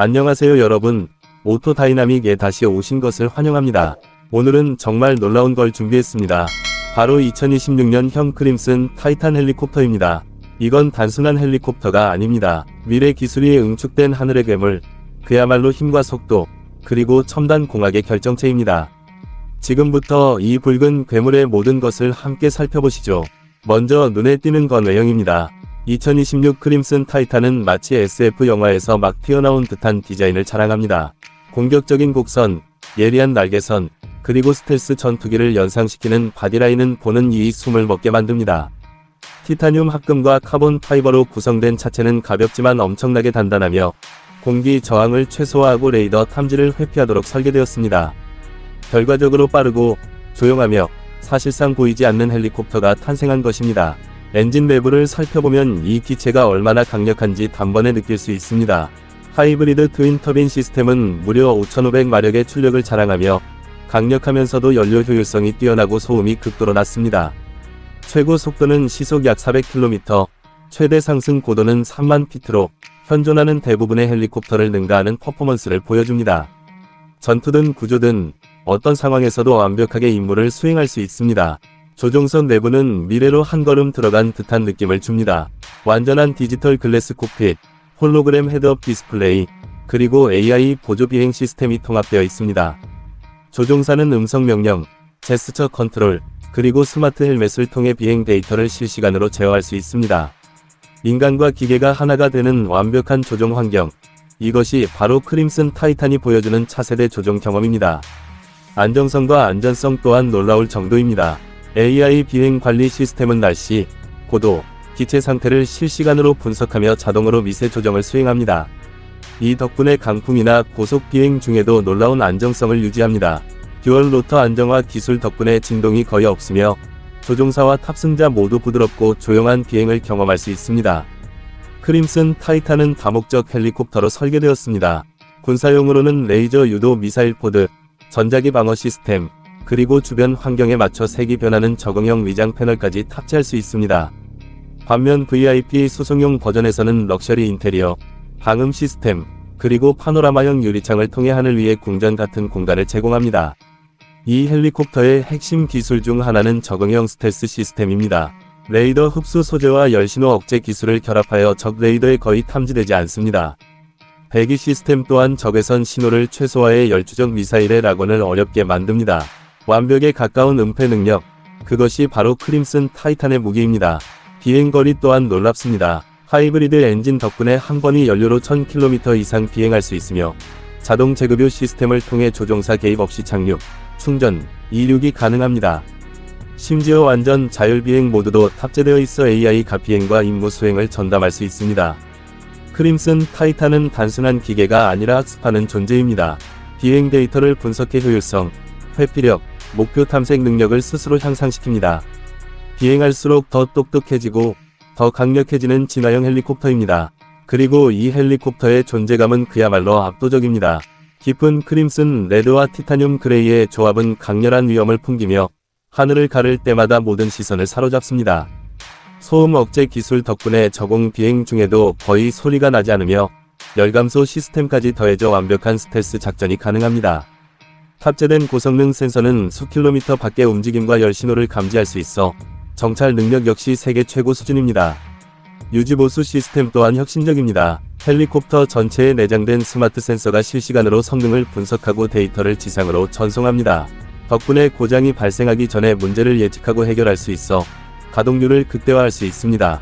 안녕하세요 여러분. 오토 다이나믹에 다시 오신 것을 환영합니다. 오늘은 정말 놀라운 걸 준비했습니다. 바로 2026년 형 크림슨 타이탄 헬리콥터입니다. 이건 단순한 헬리콥터가 아닙니다. 미래 기술이 응축된 하늘의 괴물. 그야말로 힘과 속도, 그리고 첨단 공학의 결정체입니다. 지금부터 이 붉은 괴물의 모든 것을 함께 살펴보시죠. 먼저 눈에 띄는 건 외형입니다. 2026 크림슨 타이탄은 마치 SF 영화에서 막 튀어나온 듯한 디자인을 자랑합니다. 공격적인 곡선, 예리한 날개선, 그리고 스텔스 전투기를 연상시키는 바디라인은 보는 이의 숨을 먹게 만듭니다. 티타늄 합금과 카본 파이버로 구성된 차체는 가볍지만 엄청나게 단단하며 공기 저항을 최소화하고 레이더 탐지를 회피하도록 설계되었습니다. 결과적으로 빠르고 조용하며 사실상 보이지 않는 헬리콥터가 탄생한 것입니다. 엔진 내부를 살펴보면 이 기체가 얼마나 강력한지 단번에 느낄 수 있습니다. 하이브리드 트윈 터빈 시스템은 무려 5,500마력의 출력을 자랑하며 강력하면서도 연료 효율성이 뛰어나고 소음이 극도로 낮습니다. 최고 속도는 시속 약 400km, 최대 상승 고도는 3만 피트로 현존하는 대부분의 헬리콥터를 능가하는 퍼포먼스를 보여줍니다. 전투든 구조든 어떤 상황에서도 완벽하게 임무를 수행할 수 있습니다. 조종석 내부는 미래로 한 걸음 들어간 듯한 느낌을 줍니다. 완전한 디지털 글래스 콕핏, 홀로그램 헤드업 디스플레이, 그리고 AI 보조 비행 시스템이 통합되어 있습니다. 조종사는 음성 명령, 제스처 컨트롤, 그리고 스마트 헬멧을 통해 비행 데이터를 실시간으로 제어할 수 있습니다. 인간과 기계가 하나가 되는 완벽한 조종 환경. 이것이 바로 크림슨 타이탄이 보여주는 차세대 조종 경험입니다. 안정성과 안전성 또한 놀라울 정도입니다. AI 비행 관리 시스템은 날씨, 고도, 기체 상태를 실시간으로 분석하며 자동으로 미세 조정을 수행합니다. 이 덕분에 강풍이나 고속 비행 중에도 놀라운 안정성을 유지합니다. 듀얼 로터 안정화 기술 덕분에 진동이 거의 없으며 조종사와 탑승자 모두 부드럽고 조용한 비행을 경험할 수 있습니다. 크림슨 타이탄은 다목적 헬리콥터로 설계되었습니다. 군사용으로는 레이저 유도 미사일 포드, 전자기 방어 시스템, 그리고 주변 환경에 맞춰 색이 변하는 적응형 위장 패널까지 탑재할 수 있습니다. 반면 VIP 수송용 버전에서는 럭셔리 인테리어, 방음 시스템, 그리고 파노라마형 유리창을 통해 하늘 위의 궁전 같은 공간을 제공합니다. 이 헬리콥터의 핵심 기술 중 하나는 적응형 스텔스 시스템입니다. 레이더 흡수 소재와 열신호 억제 기술을 결합하여 적 레이더에 거의 탐지되지 않습니다. 배기 시스템 또한 적외선 신호를 최소화해 열추적 미사일의 락원을 어렵게 만듭니다. 완벽에 가까운 은폐 능력, 그것이 바로 크림슨 타이탄의 무기입니다. 비행거리 또한 놀랍습니다. 하이브리드 엔진 덕분에 한 번이 연료로 1000km 이상 비행할 수 있으며 자동 재급유 시스템을 통해 조종사 개입 없이 착륙, 충전, 이륙이 가능합니다. 심지어 완전 자율비행 모드도 탑재되어 있어 AI가 비행과 임무 수행을 전담할 수 있습니다. 크림슨 타이탄은 단순한 기계가 아니라 학습하는 존재입니다. 비행 데이터를 분석해 효율성, 회피력, 목표 탐색 능력을 스스로 향상시킵니다. 비행할수록 더 똑똑해지고 더 강력해지는 진화형 헬리콥터입니다. 그리고 이 헬리콥터의 존재감은 그야말로 압도적입니다. 깊은 크림슨 레드와 티타늄 그레이의 조합은 강렬한 위험을 풍기며 하늘을 가를 때마다 모든 시선을 사로잡습니다. 소음 억제 기술 덕분에 저공 비행 중에도 거의 소리가 나지 않으며 열감소 시스템까지 더해져 완벽한 스텔스 작전이 가능합니다. 탑재된 고성능 센서는 수킬로미터 밖의 움직임과 열 신호를 감지할 수 있어 정찰 능력 역시 세계 최고 수준입니다. 유지보수 시스템 또한 혁신적입니다. 헬리콥터 전체에 내장된 스마트 센서가 실시간으로 성능을 분석하고 데이터를 지상으로 전송합니다. 덕분에 고장이 발생하기 전에 문제를 예측하고 해결할 수 있어 가동률을 극대화할 수 있습니다.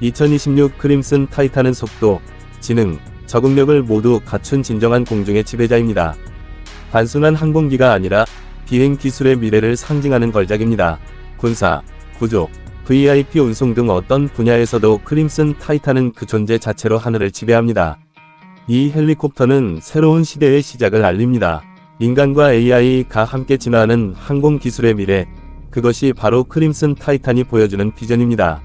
2026 크림슨 타이탄은 속도, 지능, 적응력을 모두 갖춘 진정한 공중의 지배자입니다. 단순한 항공기가 아니라 비행 기술의 미래를 상징하는 걸작입니다. 군사, 구조, VIP 운송 등 어떤 분야에서도 크림슨 타이탄은 그 존재 자체로 하늘을 지배합니다. 이 헬리콥터는 새로운 시대의 시작을 알립니다. 인간과 AI가 함께 진화하는 항공 기술의 미래, 그것이 바로 크림슨 타이탄이 보여주는 비전입니다.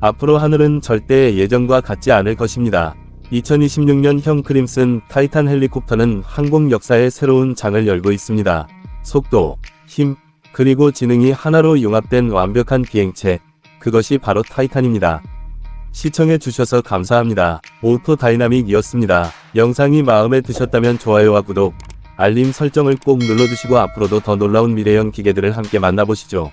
앞으로 하늘은 절대 예전과 같지 않을 것입니다. 2026년형 크림슨 타이탄 헬리콥터는 항공 역사의 새로운 장을 열고 있습니다. 속도, 힘, 그리고 지능이 하나로 융합된 완벽한 비행체, 그것이 바로 타이탄입니다. 시청해 주셔서 감사합니다. 오토 다이나믹이었습니다. 영상이 마음에 드셨다면 좋아요와 구독, 알림 설정을 꼭 눌러주시고 앞으로도 더 놀라운 미래형 기계들을 함께 만나보시죠.